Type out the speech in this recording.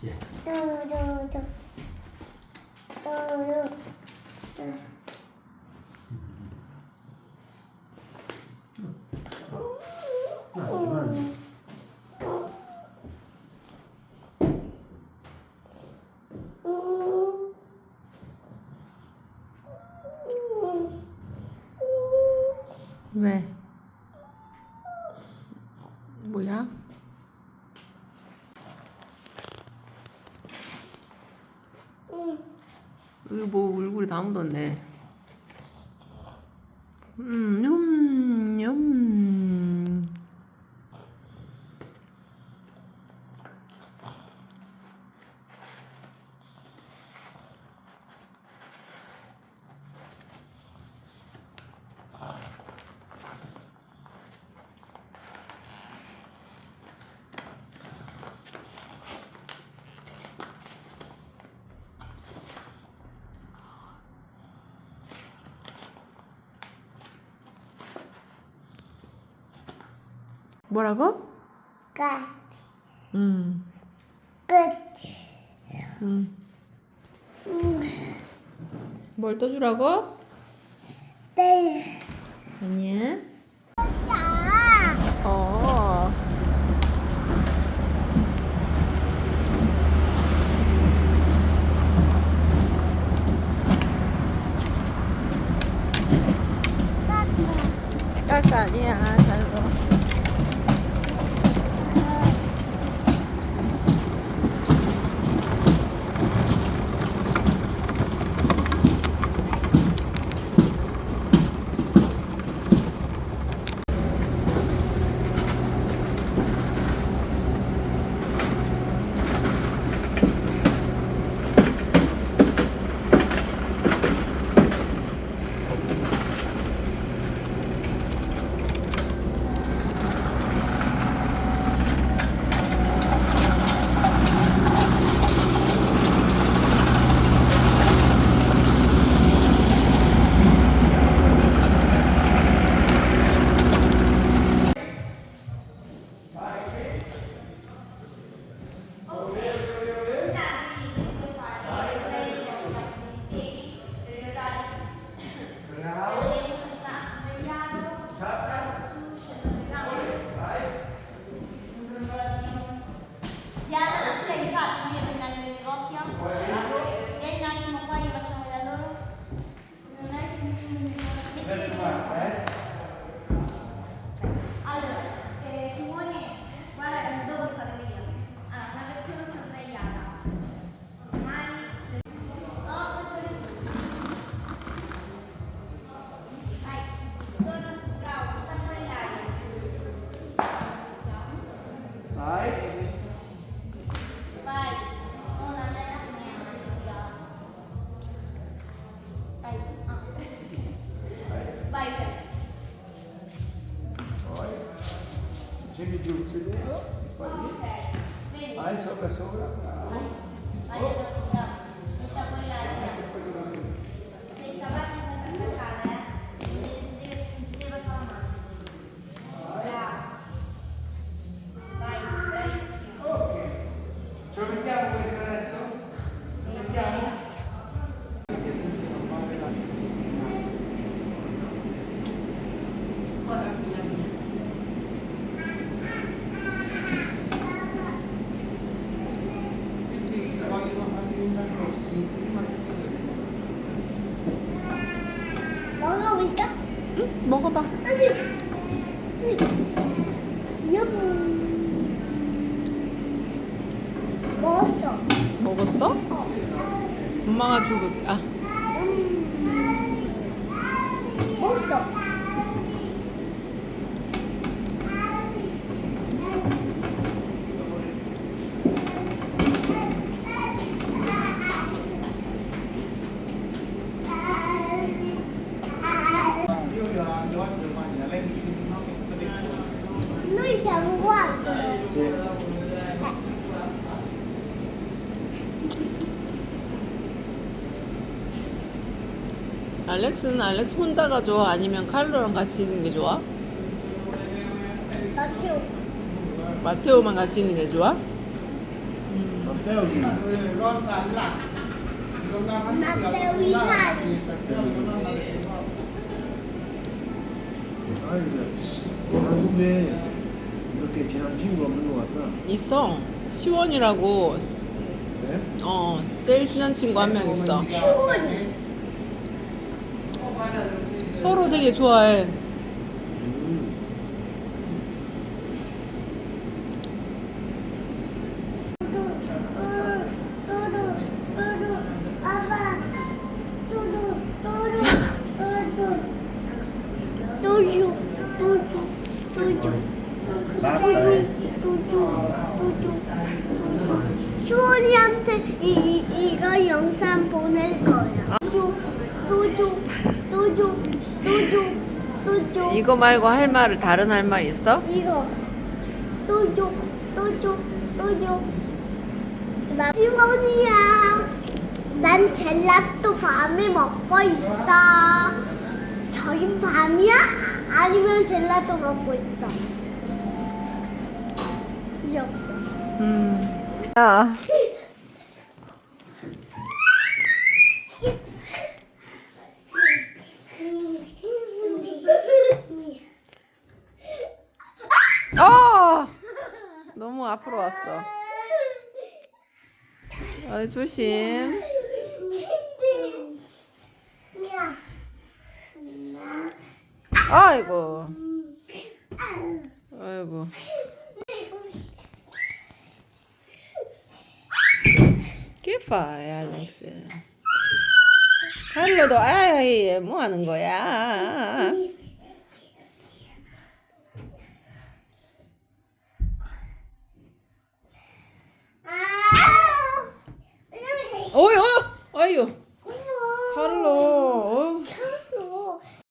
Yeah. Do, do, do. Do, do. do. về buổi áo 여기 뭐 얼굴이 다 묻었네. 음, 음, 음. 뭐라고? 까 음, 끝 음. 뭘 떠주라고? 땡 아니야. 야 어. 까까 아니야, Vai, vai. Olha. vai vai vai vai vai vai a pessoa gravar. Vai, aí, Vai, tá. vou Vai, Vou. 먹어봐. 여보 먹었어 먹었어? 어 엄마가 주고, 아, 음. 먹었어 알렉스는 알렉스 혼자가 좋아? 아니면 칼로랑 같이 있는 게 좋아? 마티오 마테오만 같이 있는 게 좋아? 음. Là. Matteo Vitali. 아니, 한국에 이렇게 친한 친구 없는 것 같다. 있어. 시원이라고 네? 어 제일 친한 친구 한 명 있어. 시원이. 서로 되게 좋아해. 음. 아빠. 뚜두, 뚜두, 뚜두. 시원이한테 이, 이, 이거 영상 보낼 거야. 뚜두, 뚜두, 뚜두, 뚜두, 뚜두. 이거 말고 할 말을 다른 할 말 있어? 이거 또 줘, 또 줘, 또 줘. 나 시원이야. 난 젤라또 밤에 먹고 있어. 저긴 밤이야? 아니면 젤라또 먹고 있어? 없어. 음. 야. 어! 너무 앞으로 왔어. 아, 조심. 아이고. 아이고. ¿Qué fue, Alex? 칼로도 아이 뭐 하는 거야?